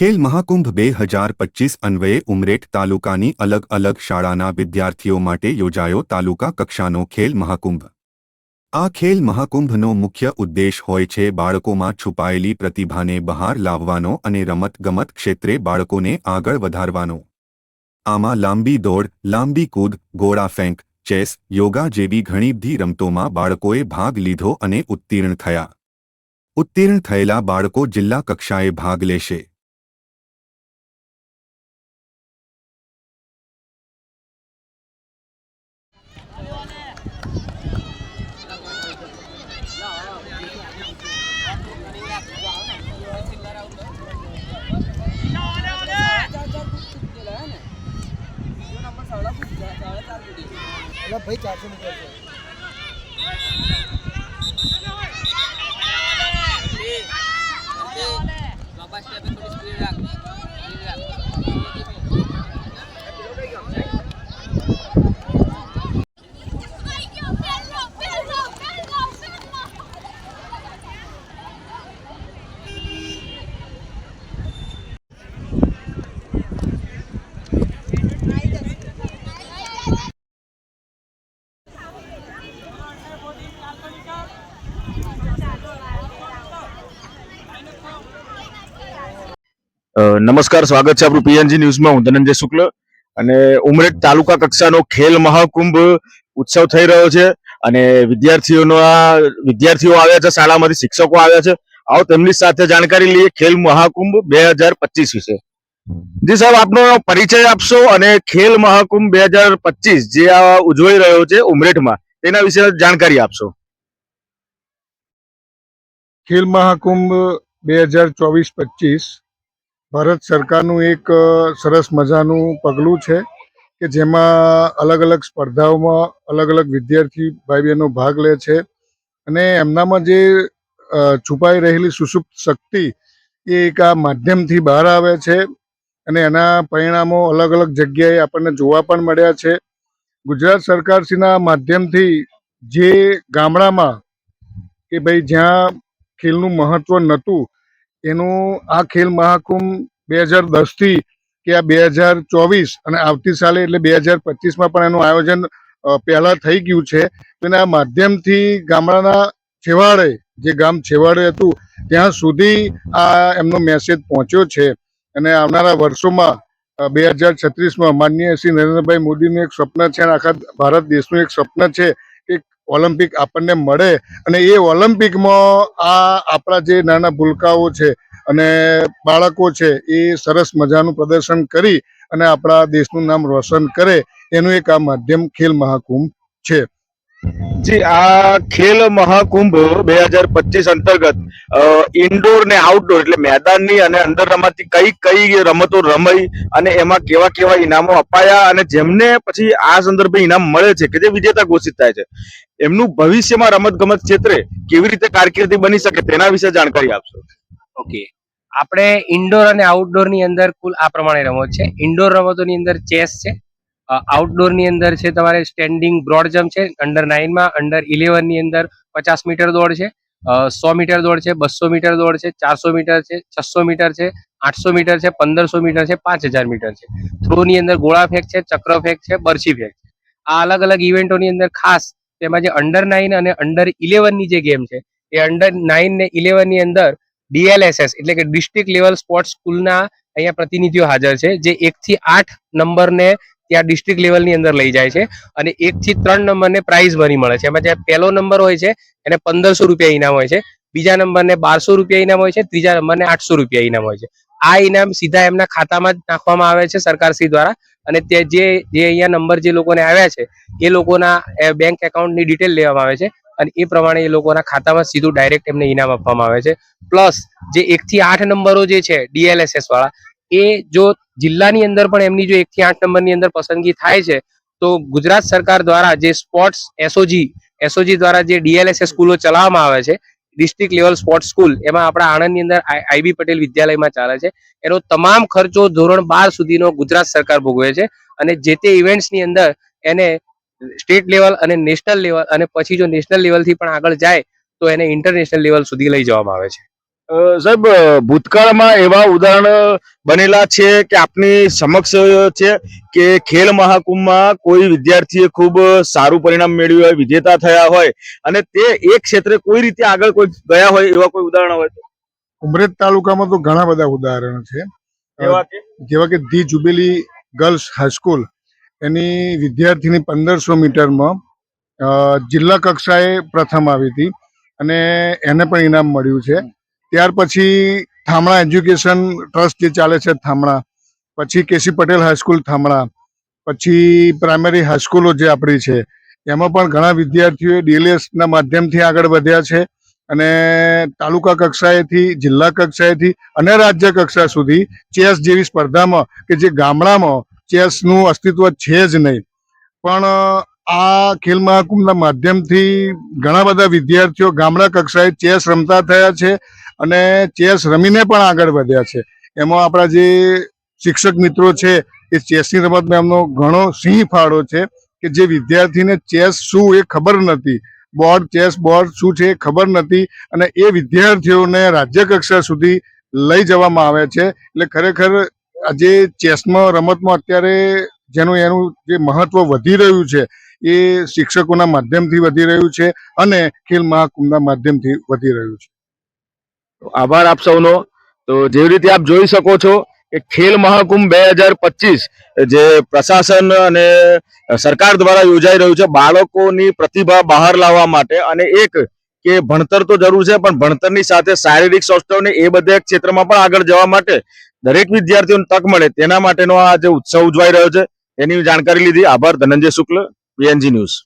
ખેલ મહાકુંભ બે હજાર પચીસ અન્વયે ઉમરેઠ તાલુકાની અલગ અલગ શાળાના વિદ્યાર્થીઓ માટે યોજાયો તાલુકા કક્ષાનો ખેલ મહાકુંભ. આ ખેલ મહાકુંભનો મુખ્ય ઉદ્દેશ હોય છે બાળકોમાં છુપાયેલી પ્રતિભાને બહાર લાવવાનો અને રમતગમત ક્ષેત્રે બાળકોને આગળ વધારવાનો. આમાં લાંબી દોડ, લાંબી કૂદ, ગોળા ફેંક, ચેસ, યોગા જેવી ઘણી બધી રમતોમાં બાળકોએ ભાગ લીધો અને ઉત્તીર્ણ થયા. ઉત્તીર્ણ થયેલા બાળકો જિલ્લા કક્ષાએ ભાગ લેશે એટલે ભાઈ ચારસો મીટર છે. નમસ્કાર, સ્વાગત છે આપણું પીએનજી ન્યૂઝમાં. હું ધનંજય શુક્લ અને ઉમરેઠ તાલુકા કક્ષાનો ખેલ મહાકુંભ ઉત્સવ થઈ રહ્યો છે અને વિદ્યાર્થીઓનો વિદ્યાર્થીઓ આવ્યા છે, શાળામાંથી શિક્ષકો આવ્યા છે. આવો તેમની સાથે જાણકારી લઈએ ખેલ મહાકુંભ બે હજાર પચીસ વિશે. જી સાહેબ, આપનો પરિચય આપશો અને ખેલ મહાકુંભ બે હજાર પચીસ જે આ ઉજવાઈ રહ્યો છે ઉમરેઠમાં, તેના વિશે જાણકારી આપશો. ખેલ મહાકુંભ બે હજાર ચોવીસ પચીસ ભારત સરકારનું એક સરસ મજાનું પગલું છે કે જેમાં અલગ અલગ સ્પર્ધાઓમાં અલગ અલગ વિદ્યાર્થી ભાઈ બહેનો ભાગ લે છે. અને એમનામાં જે છુપાઈ રહેલી સુષુપ્ત શક્તિ એ એક આ માધ્યમથી બહાર આવે છે અને એના પરિણામો અલગ અલગ જગ્યાએ આપણને જોવા પણ મળ્યા છે. ગુજરાત સરકારશ્રીના માધ્યમથી જે ગામડામાં કે ભાઈ જ્યાં ખેલનું મહત્વ નહોતું એનું આ ખેલ મહાકુંભ બે હજાર દસથી કે આ બે હજાર ચોવીસ અને આવતી સાલે એટલે બે હજાર પચીસમાં પણ એનું આયોજન પહેલા થઈ ગયું છે. તેના માધ્યમથી ગામડાના છેવાડે, જે ગામ છેવાડે હતું, ત્યાં સુધી આ એમનો મેસેજ પહોંચ્યો છે. અને આવનારા વર્ષોમાં બે હજાર છત્રીસમાં માનનીય શ્રી નરેન્દ્રભાઈ મોદીનું એક સ્વપ્ન છે અને આખા ભારત દેશનું એક સ્વપ્ન છે કે ઓલિમ્પિક આપણને મળે અને એ ઓલિમ્પિકમાં આ આપણા જે નાના ભૂલકાઓ છે અને બાળકો છે, એ સરસ મજાનું પ્રદર્શન કરી અને આપણા દેશનું નામ રોશન કરે, એનું એક આ માધ્યમ ખેલ મહાકુંભ છે. જી, આ ખેલ મહાકુંભ બે હજાર પચીસ અંતર્ગત ઇન્ડોર ને આઉટડોર એટલે મેદાનની અને અંદર રમાતી કઈ કઈ રમતો રમાઈ અને એમાં કેવા કેવા ઇનામો અપાયા અને જેમને પછી આ સંદર્ભે ઇનામ મળે છે કે જે વિજેતા ઘોષિત થાય છે. એમનું ભવિષ્યમાં રમત ગમત ક્ષેત્રે કેવી રીતે કારકિર્દી બની શકે તેના વિશે જાણકારી આપશો. ઓકે. આપણે ઇન્ડોર અને આઉટડોરની અંદર કુલ આ પ્રમાણે રમત છે. ઇન્ડોર રમતોની અંદર ચેસ છે. આઉટડોરની અંદર છે તમારે સ્ટેન્ડિંગ બ્રોડ જમ્પ છે અંડર નાઇનમાં અંડર ઇલેવનની અંદર પચાસ મીટર દોડ છે સો મીટર દોડ છે બસો મીટર દોડ છે, ચારસો મીટર છે, છસો મીટર છે, આઠસો મીટર છે, પંદરસો મીટર છે, પાંચ હજાર મીટર છે. થ્રો ની અંદર ગોળા ફેંક છે, ચક્ર ફેંક છે, બરછી ફેંક છે. આ અલગ અલગ ઇવેન્ટોની અંદર ખાસ તેમાં જે અંડર નાઇન અને અંડર ઇલેવનની જે ગેમ છે, એ અંડર નાઇન ને ઇલેવનની અંદર ડીએલએસએસ એટલે કે ડિસ્ટ્રિક્ટ લેવલ સ્પોર્ટ્સ સ્કૂલના અહીંયા પ્રતિનિધિઓ હાજર છે, જે એક થી આઠ નંબરને ત્યાં ડિસ્ટ્રિક્ટ લેવલની અંદર લઈ જાય છે. અને એક થી ત્રણ નંબરને પ્રાઇઝ મની મળે છે. એમાં જે પહેલો નંબર હોય છે, એને પંદરસો રૂપિયા ઇનામ હોય છે. બીજા નંબરને બારસો રૂપિયા ઇનામ હોય છે. ત્રીજા નંબરને આઠસો રૂપિયા ઇનામ હોય છે. આ ઇનામ સીધા એમના ખાતામાં જ નાખવામાં આવે છે સરકારશ્રી દ્વારા. અને તે જે જે અહીંયા નંબર જે લોકોને આવ્યા છે, એ લોકોના બેંક એકાઉન્ટની ડિટેલ લેવામાં આવે છે. અને એ પ્રમાણે એ લોકોના ખાતામાં સીધું ડાયરેક્ટ એમને ઇનામ આપવામાં આવે છે. પ્લસ જે એક થી આઠ નંબરો જે છે ડીએલએસએસ વાળા એ જો જિલ્લાની અંદર પણ એમની જો એક થી આઠ નંબરની અંદર પસંદગી થાય છે, તો ગુજરાત સરકાર દ્વારા જે સ્પોર્ટ્સ એસઓજી એસઓજી દ્વારા જે ડીએલએસએ સ્કૂલો ચલાવવામાં આવે છે ડિસ્ટ્રિક્ટ લેવલ સ્પોર્ટ્સ સ્કૂલ એમાં આપણા આણંદની અંદર આઈબી પટેલ વિદ્યાલયમાં ચાલે છે, એનો તમામ ખર્ચો ધોરણ બાર સુધીનો ગુજરાત સરકાર ભોગવે છે અને જે તે ઇવેન્ટ્સની અંદર એને સ્ટેટ લેવલ અને નેશનલ લેવલ અને પછી જો નેશનલ લેવલથી પણ આગળ જાય, તો એને ઇન્ટરનેશનલ લેવલ સુધી લઈ જવામાં આવે છે. સાહેબ ભૂતકાળમાં એવા ઉદાહરણ બનેલા છે કે આપની સમક્ષ છે કે ખેલ મહાકુંભમાં કોઈ વિદ્યાર્થીએ ખૂબ સારું પરિણામ મેળવ્યું હોય વિજેતા થયા હોય અને તે એક ક્ષેત્રે કોઈ રીતે આગળ કોઈ ગયા હોય એવા કોઈ ઉદાહરણ હોય તો? ઉમરેઠ તાલુકામાં તો ઘણા બધા ઉદાહરણો છે. એવા કે? જેવા કે the Jubilee Girls high school એની વિદ્યાર્થીની પંદરસો મીટરમાં જિલ્લા કક્ષાએ પ્રથમ આવી હતી અને એને પણ ઇનામ મળ્યું છે. ત્યાર પછી થામણા એજ્યુકેશન ટ્રસ્ટ જે ચાલે છે થામણા, પછી કેસી પટેલ હાઈસ્કૂલ થામણા, પછી પ્રાઇમરી હાઈસ્કૂલો જે આપણી છે, એમાં પણ ઘણા વિદ્યાર્થીઓએ ડીએલએસના માધ્યમથી આગળ વધ્યા છે અને તાલુકા કક્ષાએથી, જિલ્લા કક્ષાએથી અને રાજ્ય કક્ષા સુધી ચેસ જેવી સ્પર્ધામાં કે જે ગામડામાં ચેસનું અસ્તિત્વ છે જ નહીં. પણ, આ ખેલ મહાકુંભના માધ્યમથી ઘણા બધા વિદ્યાર્થીઓ ગામડા કક્ષાએ ચેસ રમતા થયા છે અને ચેસ રમીને પણ આગળ વધ્યા છે. એમાં આપણા જે શિક્ષક મિત્રો છે, એ ચેસની રમતમાં એમનો ઘણો સિંહ ફાળો છે કે જે વિદ્યાર્થીને ચેસ શું એ ખબર નથી. બોર્ડ, ચેસ બોર્ડ શું છે એ ખબર નથી અને એ વિદ્યાર્થીઓને રાજ્ય કક્ષા સુધી લઈ જવામાં આવે છે. એટલે ખરેખર આજે ચેસમાં, રમતમાં અત્યારે જેનું એનું જે મહત્વ વધી રહ્યું છે, એ શિક્ષકોના માધ્યમથી વધી રહ્યું છે અને ખેલ મહાકુંભના માધ્યમથી વધી રહ્યું છે. આભાર આપ સૌનો. તો જેવી રીતે આપ જોઈ શકો છો કે ખેલ મહાકુંભ બે હજાર પચીસ જે પ્રશાસન અને સરકાર દ્વારા યોજાઈ રહ્યું છે, બાળકોની પ્રતિભા બહાર લાવવા માટે અને એક કે ભણતર તો જરૂર છે, પણ ભણતરની સાથે શારીરિક સૌષ્ઠવને એ બધા ક્ષેત્રમાં પણ આગળ જવા માટે દરેક વિદ્યાર્થીઓને તક મળે તેના માટેનો આ જે ઉત્સવ ઉજવાઈ રહ્યો છે, એની જાણકારી લીધી. આભાર, ધનંજય શુક્લ, પીએનજી ન્યૂઝ.